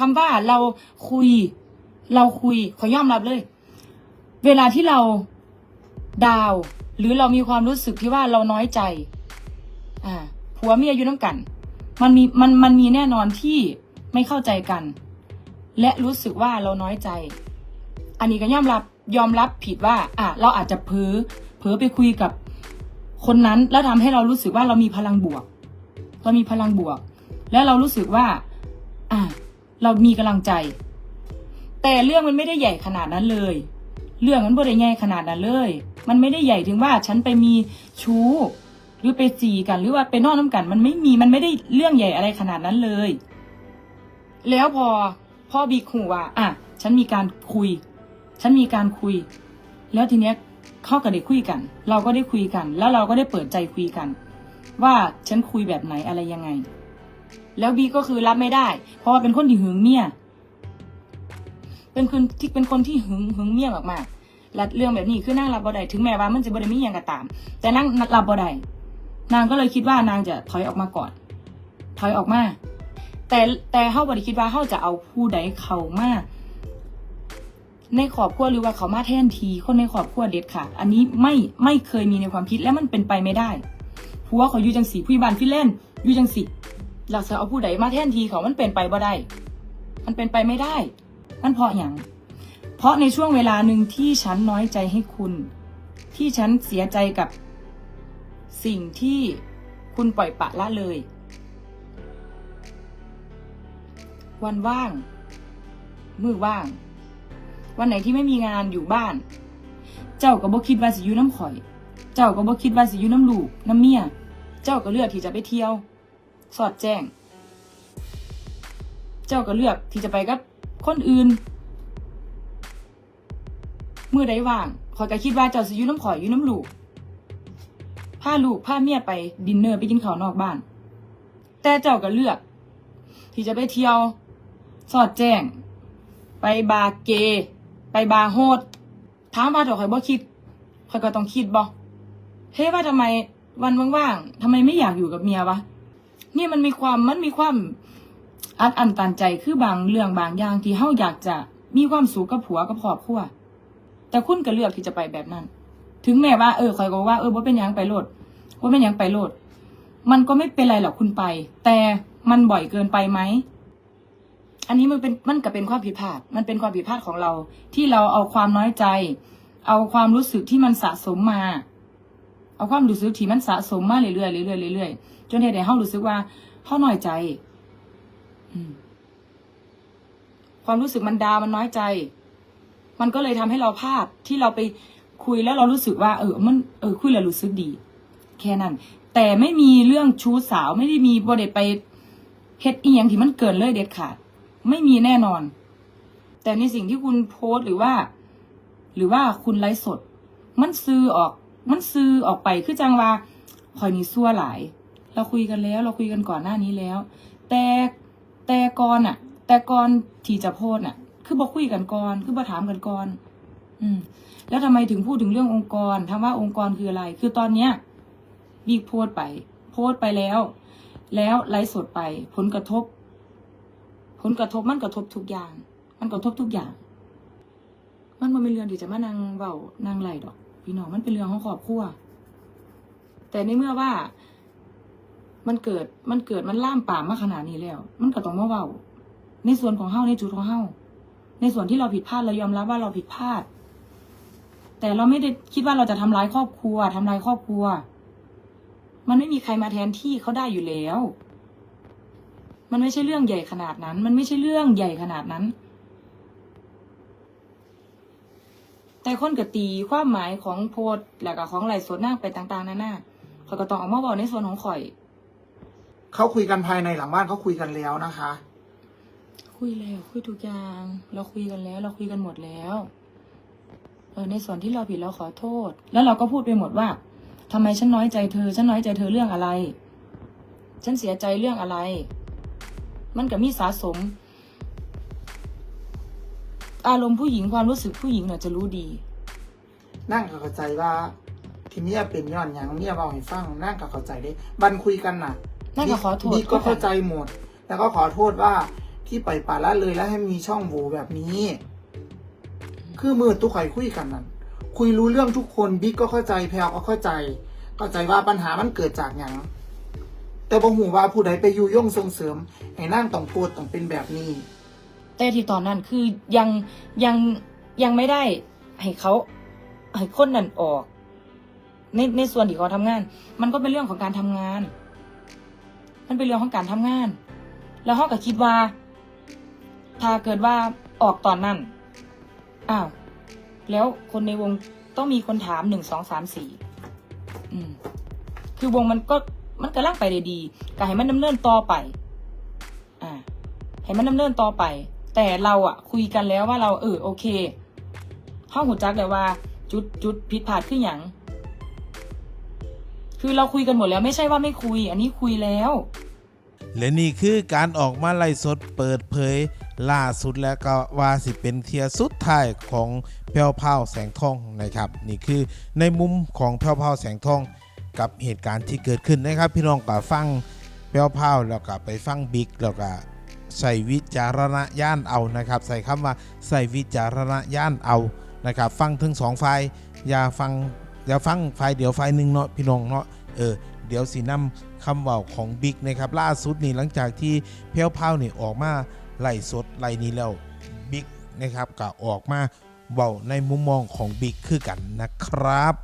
คำว่าเราคุย เราคุยขอยอมรับเลย เวลาที่เราดาว หรือเรามีความรู้สึกที่ว่าเราน้อยใจ อ่าผัวเมียอยู่น้ำกัน มันมีมันมันมีแน่นอนที่ไม่เข้าใจกัน และรู้สึกว่าเราน้อยใจ อันนี้ก็ยอมรับยอมรับผิดว่า อะเราอาจจะเพ้อเพ้อไปคุยกับคนนั้นแล้วทำให้เรารู้สึกว่าเรามีพลังบวก เรามีพลังบวก แล้วเรารู้สึกว่า อะ เรามีกำลังใจ แต่เรื่องมันไม่ได้ใหญ่ขนาดนั้นเลย เรื่องมันบ่ได้ใหญ่ขนาดนั้นเลย มันไม่ได้ใหญ่ถึงว่าฉันไปมีชู้ หรือไปจีกันหรือว่าไปนอนน้ำกัน มันไม่มีมันไม่ได้เรื่องใหญ่อะไรขนาดนั้นเลย แล้วพอพ่อบีคูว่าอะฉันมีการคุย ฉันมีการคุย แล้วทีเนี้ยเข้ากับได้คุยกัน เราก็ได้คุยกัน แล้วเราก็ได้เปิดใจคุยกัน ว่าฉันคุยแบบไหนอะไรยังไง แล้วบีก็คือรับไม่ได้ เพราะว่าเป็นคนที่หึงเมียเป็นคนที่เป็นคนที่หึงหึงเมียมากๆและเรื่องแบบนี้คือนางรับบ่ได้ถึงแม้ว่ามันจะบ่ได้มีอย่างก็ตาม แต่นางรับบ่ได้นางก็เลยคิดว่านางจะถอยออกมาก่อน ถอยออกมา แต่แต่เฮาบ่ได้คิดว่าเฮาจะเอาผู้ใดเข้ามาในครอบครัวหรือว่าเขามาแทนทีคนในครอบครัวเด็ดค่ะอันนี้ไม่ไม่เคยมีในความคิดและมันเป็นไปไม่ได้ผัวเขาอยู่จังสีผู้บ้านฟิแลนด์อยู่จังสี เราจะเอาผู้ใดมาแทนทีเขามันเป็นไปบ่ได้ มันเป็นไปไม่ได้ มันเพราะอย่าง เพราะในช่วงเวลาหนึ่งที่ฉันน้อยใจให้คุณ ที่ฉันเสียใจกับ สิ่งที่คุณปล่อยปะละเลย วันว่าง มือว่าง วันไหนที่ไม่มีงานอยู่บ้าน เจ้าก็บ่คิดว่าสิอยู่น้ำข่อย เจ้าก็บ่คิดว่าสิอยู่น้ำลูกน้ำเมีย เจ้าก็เลือกที่จะไปเที่ยว สอดแจ้ง เจ้าก็เลือกที่จะไปกับคนอื่นเมื่อใดว่างข่อยก็คิดว่าเจ้าสิอยู่น้ำข่อยอยู่น้ำลูกพาลูกพาเมียไปดินเนอร์ไปกินข้าวนอกบ้าน แต่เจ้าก็เลือก ที่จะไปเที่ยว สอดแจ้ง ไปบาร์เกไปบาร์โฮดถามว่าเดี๋ยวข่อยบ่คิดข่อยก็ต้องคิดบ่เฮ้ว่าทำไมวันว่างๆทำไมไม่อยากอยู่กับเมียวะ นี่ยมันมีความมันมีความอัดอั้นตันใจคือบางเรื่องบางอย่างที่เฮาอยากจะมีความสุขกับผัวกับครอบครัวแต่คุณก็เลือกที่จะไปแบบนั้น ถึงแม้ว่าเออคอยก็ว่าเออว่าเป็นยังไปโลดว่าเป็นยังไปโลด มันก็ไม่เป็นไรหรอกคุณไป แต่มันบ่อยเกินไปไหมอันนี้มันเป็นมันก็เป็นความผิดพลาด มันเป็นความผิดพลาดของเรา ที่เราเอาความน้อยใจ เอาความรู้สึกที่มันสะสมมา เอาความรู้สึกที่มันสะสมมาเรื่อยๆเรื่อยๆเรื่อยๆจนเหตุให้เฮารู้สึกว่าเฮาน้อยใจความรู้สึกมันดาวมันน้อยใจ มันก็เลยทำให้เราพลาดที่เราไปคุยแล้วเรารู้สึกว่า เออ มันเออคุยแล้วรู้สึกดี แค่นั้น แต่ไม่มีเรื่องชู้สาวไม่ได้มีบริไปเฮ็ดอีหยังที่มันเกินเลยเด็ดขาด ไม่มีแน่นอน แต่ในสิ่งที่คุณโพสต์หรือว่า หรือว่าคุณไลฟ์สด มันซื้อออก มันซื้อออกไปคือจังว่าคอยนี่ซั่วหลาย เราคุยกันแล้ว เราคุยกันก่อนหน้านี้แล้ว แต่แต่ก่อนอะแต่ก่อนที่จะโพสต์น่ะคือบอกคุยกันก่อน คือบอกถามกันก่อนอืม แล้วทำไมถึงพูดถึงเรื่ององค์กรถามว่าองค์กรคืออะไร คือตอนเนี้ยบิ๊กโพสไป โพสไปแล้ว แล้วไลฟ์สดไป ผลกระทบ ผลกระทบมันกระทบทุกอย่าง มันกระทบทุกอย่าง มันมันเป็นเรื่องที่จะมานั่งเบานั่งไหลดอก พี่น้องมันเป็นเรื่องของครอบครัวแต่ในเมื่อว่า มันเกิดมันเกิดมันล่ามปามมาขนาดนี้แล้ว มันก็ต้องมาเบาในส่วนของเฮ้าในจุดของเฮ้าในส่วนที่เราผิดพลาดเรายอมรับว่าเราผิดพลาด แต่เราไม่ได้คิดว่าเราจะทำร้ายครอบครัวทำลายครอบครัว มันไม่มีใครมาแทนที่เขาได้อยู่แล้ว มันไม่ใช่เรื่องใหญ่ขนาดนั้น มันไม่ใช่เรื่องใหญ่ขนาดนั้น แต่คนก็ตีความหมายของโพสต์แล้วก็ของไหลฟ์สดหน้าไปต่าง ๆนานาข่อยก็ต้องเอามาบอกในส่วนของข่อย เขาคุยกันภายในหลังบ้านเขาคุยกันแล้วนะคะ คุยแล้วคุยทุกอย่าง เราคุยกันแล้ว เราคุยกันหมดแล้วเออในส่วนที่เราผิดเราขอโทษ แล้วเราก็พูดไปหมดว่าทำไมฉันน้อยใจเธอ ฉันน้อยใจเธอเรื่องอะไร ฉันเสียใจเรื่องอะไร มันก็มีสะสม อารมณ์ผู้หญิงความรู้สึกผู้หญิงเนี่ยจะรู้ดี นั่งก็เข้าใจว่าที่เมียเป็นย้อนหยังเมียเบาให้ฟังนั่งก็เข้าใจได้บันคุยกันน่ะนั่งก็ขอโทษ บิ๊กก็เข้าใจหมด แล้วก็ขอโทษว่าที่ปล่อยปละละเลยและให้มีช่องโหว่แบบนี้ คือมือตุกข่อยคุยกันนั่นคุยรู้เรื่องทุกคนบิ๊กก็เข้าใจแพลวก็เข้าใจ เข้าใจว่าปัญหามันเกิดจากหยังแต่บ่หูว่าผู้ใดไปยุยงส่งเสริมให้นั่งต้องโกรธต้องเป็นแบบนี้ แต่ที่ตอนนั้นคือยังยังยังไม่ได้ให้เขาให้คนนั้นออก ในในส่วนที่เขาทำงาน มันก็เป็นเรื่องของการทำงาน มันเป็นเรื่องของการทำงาน แล้วเขาก็คิดว่า ถ้าเกิดว่าออกตอนนั้นอ้าวแล้วคนในวงต้องมีคนถามหนึ่งสองสามสี่อืมคือวงมันก็มันกำลังไปได้ดีก็ให้มันดำเนินต่อไป อ่า ให้มันดำเนินต่อไป แต่เราอะคุยกันแล้วว่าเราเออโอเคห้องหูจักแต่ว่า จุดจุดผิดพลาดขึ้นอย่าง คือเราคุยกันหมดแล้วไม่ใช่ว่าไม่คุย อันนี้คุยแล้ว และนี่คือการออกมาไล่สดเปิดเผย ล่าสุดแล้วก็ว่าสิเป็นเทียสุดท้ายของแพรวพราวแสงทองนะครับ นี่คือในมุมของแพรวพราวแสงทองกับเหตุการณ์ที่เกิดขึ้นนะครับ พี่น้องก็ฟังแพรวพราวแล้วก็ไปฟังบิ๊กแล้วก็ ใส่วิจารณญาณเอานะครับ ใส่คำว่าใส่วิจารณญาณเอานะครับ ฟังทั้งสองฝ่ายอย่าฟังอย่าฟังฝ่ายเดียวฝ่ายหนึ่งเนาะพี่น้องเนาะเออเดี๋ยวสีน้ำคำเว่าของบิ๊กนะครับล่าสุดนี่หลังจากที่เพียวเผานี่ออกมาไล่สดไล่นี้แล้วบิ๊กนะครับก็ออกมาเว้าในมุมมองของบิ๊กคือกันนะครับ